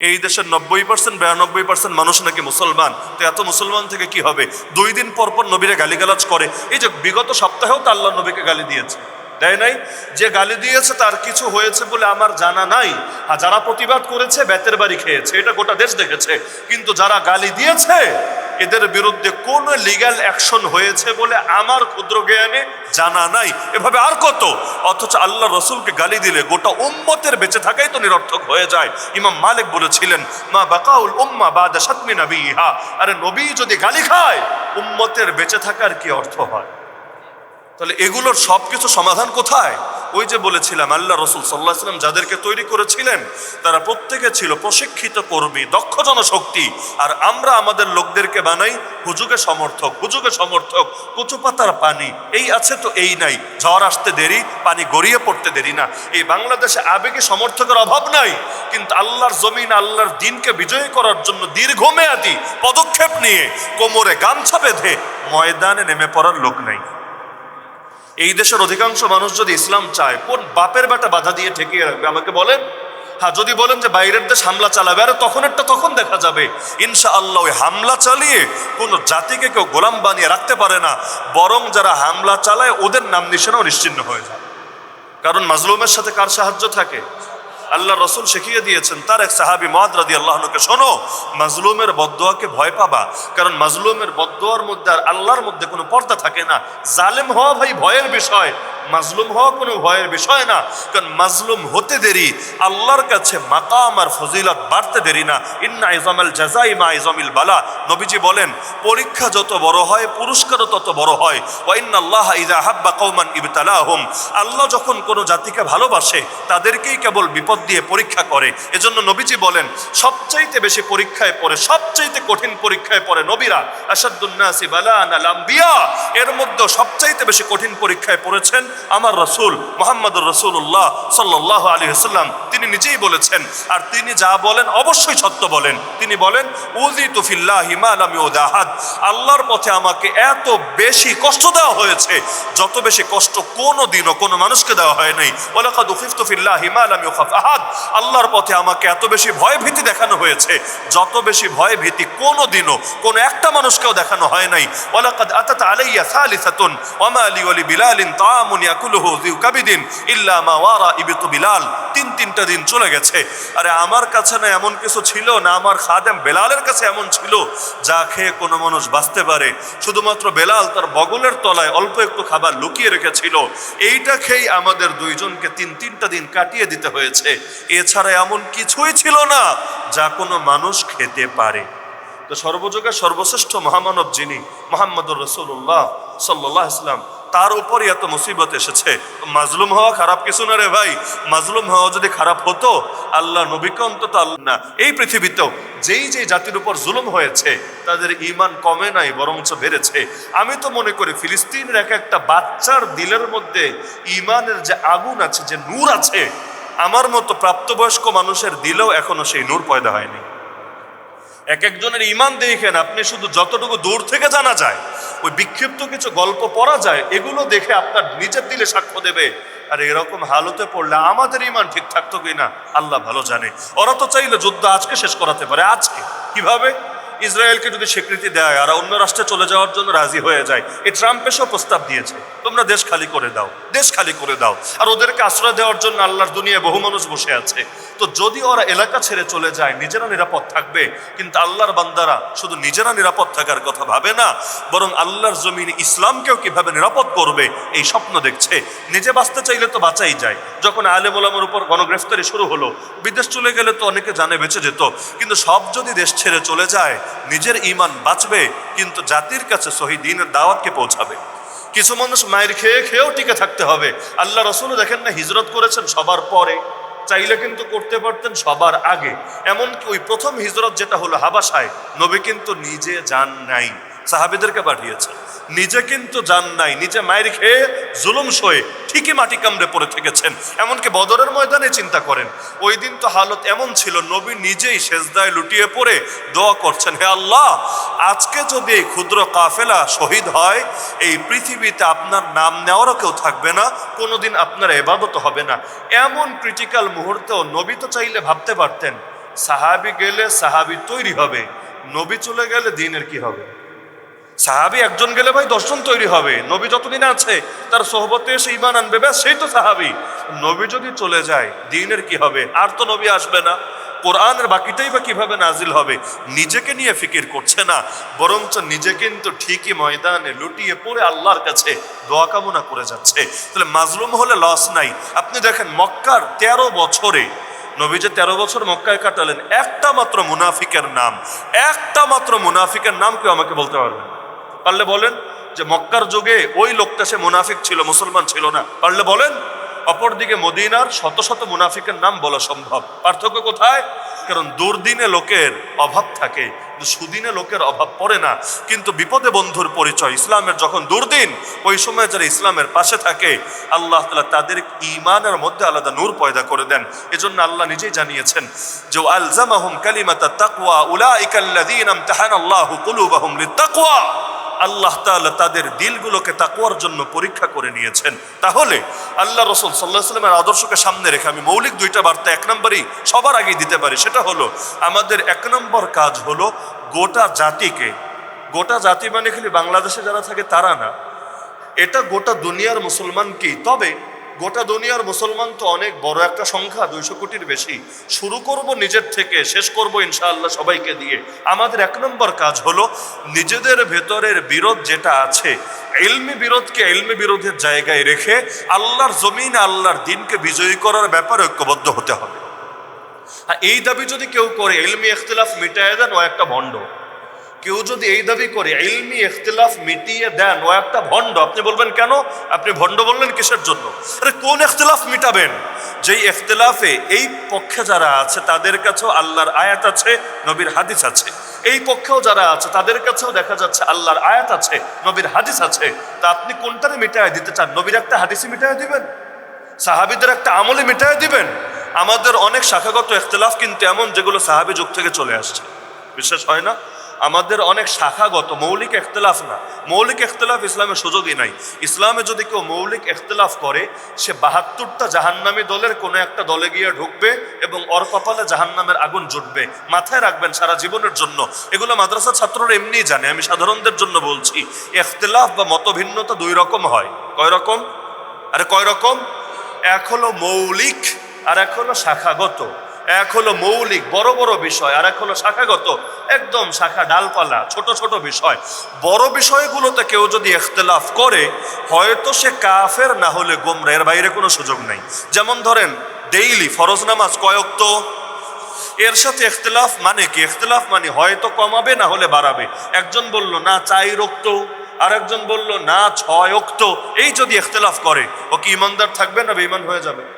এই দেশের নব্বই পার্সেন্ট বিরানব্বই পার্সেন্ট মানুষ নাকি মুসলমান? তো এত মুসলমান থেকে কি হবে? দুই দিন পর পর নবীরে গালিগালাজ করে। এই যে বিগত সপ্তাহেও তো আল্লাহ নবীকে গালি দিয়েছে। দেয় নাই? যে গালি দিয়েছে তার কিছু হয়েছে বলে আমার জানা নাই। আর যারা প্রতিবাদ করেছে, বেতের বাড়ি খেয়েছে। এটা গোটা দেশ দেখেছে। কিন্তু যারা গালি দিয়েছে এদের বিরুদ্ধে কোন লিগ্যাল অ্যাকশন হয়েছে বলে আমার ক্ষুদ্র জ্ঞানে জানা নাই। এভাবে আর কত? অথচ আল্লাহ রসুলকে গালি দিলে গোটা উম্মতের বেঁচে থাকাই তো নিরর্থক হয়ে যায়। ইমাম মালিক বলেছিলেন, মা বাকাউল উম্মা বা সাতমি নবী ইহা আরে নবী যদি গালি খায়, উম্মতের বেঁচে থাকার কি অর্থ হয়? তাহলে এগুলোর সব কিছু সমাধান কোথায়? ওই যে বলেছিলাম, আল্লাহ রসুল সাল্লাহ সাল্লাম যাদেরকে তৈরি করেছিলেন, তারা প্রত্যেকে ছিল প্রশিক্ষিত কর্মী, দক্ষ জনশক্তি। আর আমরা আমাদের লোকদেরকে বানাই হুজুগে সমর্থক হুজুগে সমর্থক, কচু পাতার পানি। এই আছে তো এই নাই, ঝড় আসতে দেরি, পানি গড়িয়ে পড়তে দেরি না। এই বাংলাদেশে আবেগে সমর্থকের অভাব নাই, কিন্তু আল্লাহর জমিন, আল্লাহর দিনকে বিজয়ী করার জন্য দীর্ঘমেয়াদী পদক্ষেপ নিয়ে কোমরে গামছা বেঁধে ময়দানে নেমে পড়ার লোক নাই। এই দেশের অধিকাংশ মানুষ যদি ইসলাম চায়, কোন বাপের বেটা বাধা দিয়ে ঠেকিয়ে রাখবে? আমাকে বলেন? হ্যাঁ যদি বলেন যে বাইরের দেশ হামলা চালাবে, আরে তখন একটা তখন দেখা যাবে। ইনশা আল্লাহ ওই হামলা চালিয়ে কোন জাতিকে কেউ গোলাম বানিয়ে রাখতে পারে না, বরং যারা হামলা চালায় ওদের নাম নিশানাও নিশ্চিন্ন হয়ে যায়। কারণ মাজলুমের সাথে কার সাহায্য থাকে? আল্লাহ রসুল শিখিয়ে দিয়েছেন, তার এক সাহাবি মহাদ রাদি আল্লাহকে শোনো, মাজলুমের বদোয়াকে ভয় পাবা, কারণ মাজলুমের বদোয়ার মধ্যে আর আল্লাহর মধ্যে কোনো পর্দা থাকে না। জালেম হওয়া ভাই ভয়ের বিষয়, মাজলুম হওয়া কোনো ভয়ের বিষয় না, কারণ মাজলুম হতে দেরি, আল্লাহর কাছে মাকাম আর ফজিলত বাড়তে দেরি না। ইন্না ইজামাল জাজাই মা ইজামিল বালা। নবীজি বলেন, পরীক্ষা যত বড় হয়, পুরস্কারও তত বড় হয়। ওয়াইন্না আল্লাহ ইদা হাব্বা কৌমান ইবতালাহুম। আল্লাহ যখন কোনো জাতিকে ভালোবাসে, তাদেরকেই কেবল বিপদ দিয়ে পরীক্ষা করে। এজন্য নবীজি বলেন, সবচাইতে বেশি পরীক্ষায় পড়ে, সবচাইতে কঠিন পরীক্ষায় পড়ে নবীরা আসাদুন্নাসি বালান এর মধ্যে সবচাইতে বেশি কঠিন পরীক্ষায় পড়েছেন আমার রসুল মোহাম্মদুর রসুল্লাহ সাল্লাহ আলী হাসাল্লাম তিনি নিজেই বলেছেন। আর তিনি যা বলেন অবশ্যই সত্য বলেন। তিনি বলেন উদি তুফিল্লাহ হিমালামি ওদাহাদ আল্লাহর পথে আমাকে এত বেশি কষ্ট দেওয়া হয়েছে, যত বেশি কষ্ট কোনো দিনও কোনো মানুষকে দেওয়া হয় নাই। ওলাকাদ উফিফতুফিল্লাহ হিমালামি আহাদ। আল্লাহর পথে আমাকে এত বেশি ভয় ভীতি দেখানো হয়েছে, যত বেশি ভয় ভীতি কোনো দিনও কোনো একটা মানুষকেও দেখানো হয় নাই। ওলাকাদ আতাত আলাইয়া সালিসাতুন ওমা আলী ওলি বিলালিন তামুন ইয়াকুলুহু যিউ কাবিদিন ইল্লা মা ওয়ারা ইবিতু বিলাল। তিন তিনটা দিন চলে গেছে। আরে আমার কাছে না এমন কিছু ছিল না, আমার খাদেম বেলালের কাছে এমন ছিল, যা খেয়ে কোনো মানুষ বাঁচতে পারে। শুধুমাত্র বেলাল তার বগলের তলায় অল্প একটু খাবার লুকিয়ে রেখেছিল। এইটা খেয়েই আমাদের দুইজনকে তিন, তিনটা দিন কাটিয়ে দিতে হয়েছে। এছাড়া এমন কিছুই ছিল না, যা কোনো মানুষ খেতে পারে। তো সর্বযুগের সর্বশ্রেষ্ঠ মহামানব যিনি, মোহাম্মদুর রসুল্লাহ সাল্লাহ ইসলাম তার উপরই এত মুসিবত এসেছে। মাজলুম হওয়া খারাপ কিছু না রে ভাই। মাজলুম হওয়া যদি খারাপ হতো, আল্লাহ নবীকে অন্তত আল্লাহ না। এই পৃথিবীতেও যেই যেই জাতির উপর জুলুম হয়েছে, তাদের ইমান কমে নাই, বরঞ্চ বেড়েছে। আমি তো মনে করি ফিলিস্তিনের এক একটা বাচ্চার দিলের মধ্যে ইমানের যে আগুন আছে, যে নূর আছে, আমার মতো প্রাপ্তবয়স্ক মানুষের দিলেও এখনও সেই নূর পয়দা হয়নি। এক একজনের ইমান দেখেন, আপনি শুধু যতটুকু দূর থেকে জানা যায় ওই বিক্ষিপ্ত কিছু গল্প পড়া যায়, এগুলো দেখে আপনার নিজের দিলে সাক্ষ্য দেবে। আর এরকম হালতে পড়লে আমাদের ইমান ঠিক থাকতো কিনা? আল্লাহ ভালো জানে। ওরা তো চাইলে যুদ্ধ আজকে শেষ করাতে পারে। আজকে? কীভাবে? ইসরায়েলকে যদি স্বীকৃতি দেয় আর অন্য রাষ্ট্রে চলে যাওয়ার জন্য রাজি হয়ে যায় এই ট্রাম্প এসেও প্রস্তাব দিয়েছে। তোমরা দেশ খালি করে দাও, দেশ খালি করে দাও। আর ওদেরকে আশ্রয় দেওয়ার জন্য আল্লাহর দুনিয়ায় বহু মানুষ বসে আছে। তো যদি ওরা এলাকা ছেড়ে চলে যায়, নিজেরা নিরাপদ থাকবে। কিন্তু আল্লাহর বান্দারা শুধু নিজেরা নিরাপদ থাকার কথা ভাবে না, বরং আল্লাহর জমিনে ইসলামকেও কীভাবে নিরাপদ করবে, এই স্বপ্ন দেখছে। নিজে বাঁচতে চাইলে তো বাঁচাই যায়। যখন আলেম ওলামের উপর গণগ্রেফতারি শুরু হলো, বিদেশ চলে গেলে তো অনেকে জানে বেঁচে যেত। কিন্তু সব যদি দেশ ছেড়ে চলে যায় নিজের ইমান বাঁচবে, কিন্তু জাতির কাছে শহীদ দিনের দাওয়াতকে পৌঁছাবে? কিছু মানুষ মায়ের খেয়ে খেয়েও টিকে থাকতে হবে। আল্লাহ রসুল দেখেন না, হিজরত করেছেন সবার পরে। চাইলে কিন্তু করতে পারতেন সবার আগে। এমনকি ওই প্রথম হিজরত যেটা হলো হাবাসায়, নবী কিন্তু নিজে যান নাই। সাহাবিদেরকে পাঠিয়েছেন। নিজে কিন্তু যান নাই, নিজে মায়ের খেয়ে জুলুম সয়ে ঠিকই মাটি কামড়ে পড়ে থেকেছেন। এমনকি বদরের ময়দানে চিন্তা করেন, ওই দিন তো হালত এমন ছিল, নবী নিজেই সেজদায় লুটিয়ে পড়ে দোয়া করছেন, হে আল্লাহ, আজকে যদি এই ক্ষুদ্র কাফেলা শহীদ হয়, এই পৃথিবীতে আপনার নাম নেওয়ারও কেউ থাকবে না, কোনোদিন আপনার এবাদত হবে না। এমন ক্রিটিক্যাল মুহূর্তেও নবী তো চাইলে ভাবতে পারতেন, সাহাবি গেলে সাহাবি তৈরি হবে, নবী চলে গেলে দিনের কি হবে? সাহাবি একজন গেলে ভাই দর্শন তৈরি হবে। নবী যতদিন আছে, তার সোহবতে এসে ইমান আনবে, ব্যাস, সেই তো সাহাবি। নবী যদি চলে যায়, দিনের কি হবে? আর তো নবী আসবে না। কোরআনের বাকিটাই বা কীভাবে নাজিল হবে, নিজেকে নিয়ে ফিকির করছে না। বরঞ্চ নিজে কিন্তু ঠিকই ময়দানে লুটিয়ে পড়ে আল্লাহর কাছে দোয়া কামনা করে যাচ্ছে। তাহলে মাজলুম হলে লস নাই। আপনি দেখেন, মক্কার তেরো বছরে, নবী যে তেরো বছর মক্কায় কাটালেন, একটা মাত্র মুনাফিকের নাম, একটা মাত্র মুনাফিকের নাম কেউ আমাকে বলতে পারবেন। পারলে বলেন যে মক্কার যুগে ওই লোকটা সে মুনাফিক ছিল, মুসলমান ছিল না। পারলে বলেন, অপরদিকে মদিনার শত শত মুনাফিকের নাম বলা সম্ভব। পার্থক্য কোথায়? কারণ দুর্দিনে লোকের অভাব থাকে সুদিনে লোকের অভাব পড়ে না। কিন্তু বিপদে বন্ধুর পরিচয়, ইসলামের যখন দুর্দিন, ওই সময় যারা ইসলামের পাশে থাকে, আল্লাহ তালা তাদের ইমানের মধ্যে আলাদা নূর পয়দা করে দেন। এজন্য আল্লাহ নিজেই জানিয়েছেন যে আলজামাহুম কালিমাতা তাকওয়া, উলাইকাল্লাযীনা ইমতাহানাল্লাহু কুলুবাহুম লিত্তাকওয়া। আল্লাহ তাআলা তাদের দিলগুলোকে তাকুয়ার জন্য পরীক্ষা করে নিয়েছেন। তাহলে আল্লাহ রসুল সাল্লাহ সাল্লামের আদর্শকে সামনে রেখে আমি মৌলিক দুইটা বার্তা এক নম্বরই সবার আগেই দিতে পারি, সেটা হলো, আমাদের এক নম্বর কাজ হলো গোটা জাতিকে, গোটা জাতি মানে খালি বাংলাদেশে যারা থাকে তারা না, এটা গোটা দুনিয়ার মুসলমানকেই তবে গোটা দুনিয়ার মুসলমান তো অনেক, বড় একটা সংখ্যা, দুইশো কোটির বেশি। শুরু করব নিজের থেকে, শেষ করব ইনশাআল্লাহ সবাইকে দিয়ে। আমাদের এক নম্বর কাজ হলো নিজেদের ভেতরের বিরোধ যেটা আছে এলমি বিরোধকে এলমি বিরোধের জায়গায় রেখে আল্লাহর জমিন, আল্লাহর দিনকে বিজয়ী করার ব্যাপারে ঐক্যবদ্ধ হতে হবে। আর এই দাবি যদি কেউ করে এলমি ইখতিলাফ মিটায় দেন, ও একটা ভণ্ড। কেউ যদি এই দাবি করে, ইলমি ইখতিলাফ মিটিয়ে দেন, ও একটা ভণ্ড আপনি বলবেন কেন? আপনি ভণ্ড বললেন কিসের জন্য? আরে, কোন ইখতিলাফ মিটাবেন? যেই ইখতিলাফে এই পক্ষে যারা আছে, তাদের কাছেও আল্লাহর আয়াত আছে, নবীর হাদিস আছে। এই পক্ষেও যারা আছে, তাদের কাছেও দেখা যাচ্ছে আল্লাহর আয়াত আছে, নবীর হাদিস আছে। তা আপনি কোনটারে মিটায় দিতে চান? নবীর একটা হাদিসে মিটায় দিবেন? সাহাবিদের একটা আমলে মিটায় দিবেন? আমাদের অনেক শাখাগত ইখতিলাফ কিন্তু এমন যেগুলো সাহাবি যুগ থেকে চলে আসছে। বিশ্বাস হয় না? আমাদের অনেক শাখাগত মৌলিক এখতলাফ না। মৌলিক এখতলাফ ইসলামের সুযোগই নাই। ইসলামে যদি কেউ মৌলিক এখতলাফ করে, সে বাহাত্তরটা জাহান্নামী দলের কোনো একটা দলে গিয়ে ঢুকবে এবং অর কপালে জাহান্নামের আগুন জুটবে। মাথায় রাখবেন, সারা জীবনের জন্য। এগুলো মাদ্রাসার ছাত্ররা এমনিই জানে, আমি সাধারণদের জন্য বলছি। এখতলাফ বা মতভিন্নতা দুই রকম হয়। কয় রকম? আরে কয় রকম? এক হলো মৌলিক আর এক হলো শাখাগত। এক হলো মৌলিক, বড় বড় বিষয়, আর এক হলো শাখাগত, একদম শাখা ডালপালা, ছোট ছোট বিষয়। বড় বিষয়গুলোতে কেউ যদি এখতলাফ করে, হয়তো সে কাফের না হলে গোমরা, এর বাইরে কোনো সুযোগ নাই। যেমন ধরেন, ডেইলি ফরজ নামাজ কয়ক্ত এর সাথে এখতলাফ মানে কি? এখতলাফ মানে হয়তো কমাবে, না হলে বাড়াবে। একজন বলল, না চাই রক্ত আর একজন বলল, না, ছয় অক্ত এই যদি এখতলাফ করে, ও কি ইমানদার থাকবে না বেঈমান হয়ে যাবে?